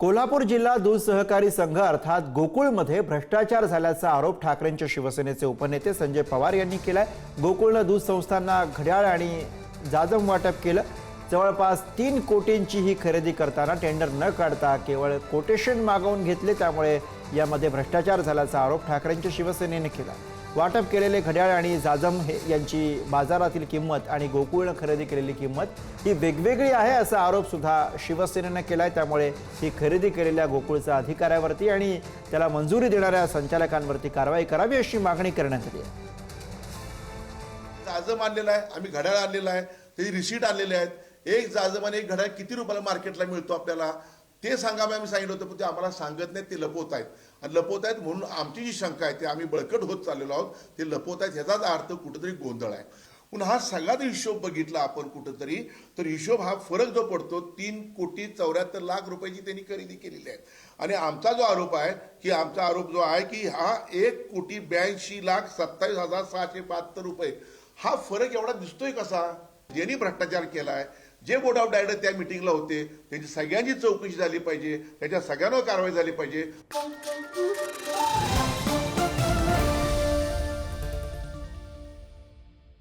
कोल्हापूर जिल्हा दूध सहकारी संघ अर्थात गोकुळमध्ये भ्रष्टाचार झाल्याचा आरोप ठाकरेंच्या शिवसेनेचे उपनेते संजय पवार यांनी केलाय. गोकुळनं दूध संस्थांना घड्याळ आणि जाजम वाटप केलं. जवळपास तीन कोटींची ही खरेदी करताना टेंडर न काढता केवळ कोटेशन मागवून घेतले त्यामुळे यामध्ये भ्रष्टाचार झाल्याचा आरोप ठाकरेंच्या शिवसेनेने केला. वाटप केलेले घड्याळ आणि जाजम हे यांची बाजारातील किंमत आणि गोकुळनं खरेदी केलेली किंमत ही वेगवेगळी आहे असा आरोप सुद्धा शिवसेनेनं आहे त्यामुळे ही खरेदी केलेल्या गोकुळच्या अधिकाऱ्यावरती आणि त्याला मंजुरी देणाऱ्या संचालकांवरती कारवाई करावी अशी मागणी करण्यात आली आहे. जाजम आणलेला आहे आम्ही घड्याळ आणलेलं आहे त्याची रिसीट आलेले आहेत. एक जाजमान एक घड्याळ किती रुपयाला मार्केटला मिळतो आपल्याला? ते सांगा आम्ही सांगितलं होतं पण ते आम्हाला सांगत नाहीत ते लपवत आहेत. आणि लपवत आहेत म्हणून आमची जी शंका आहे ते आम्ही बळकट होत चाललेलो आहोत. ते लपवत आहेत ह्याचाच अर्थ कुठेतरी गोंधळ आहे. पण हा सगळाच हिशोब बघितला आपण कुठंतरी तर हिशोब हा फरक जो पडतो तीन कोटी चौऱ्याहत्तर लाख रुपयाची त्यांनी खरेदी केलेली आहे. आणि आमचा जो आरोप आहे की आमचा आरोप जो आहे की हा एक कोटी ब्याऐंशी लाख सत्तावीस हजार सहाशे बहात्तर रुपये हा फरक एवढा दिसतोय कसा? ज्यांनी भ्रष्टाचार केला आहे जे बोर्ड ऑफ डायरेक्टर त्या मिटिंगला होते त्यांची सगळ्यांची चौकशी झाली पाहिजे त्याच्या सगळ्यांवर कारवाई झाली पाहिजे.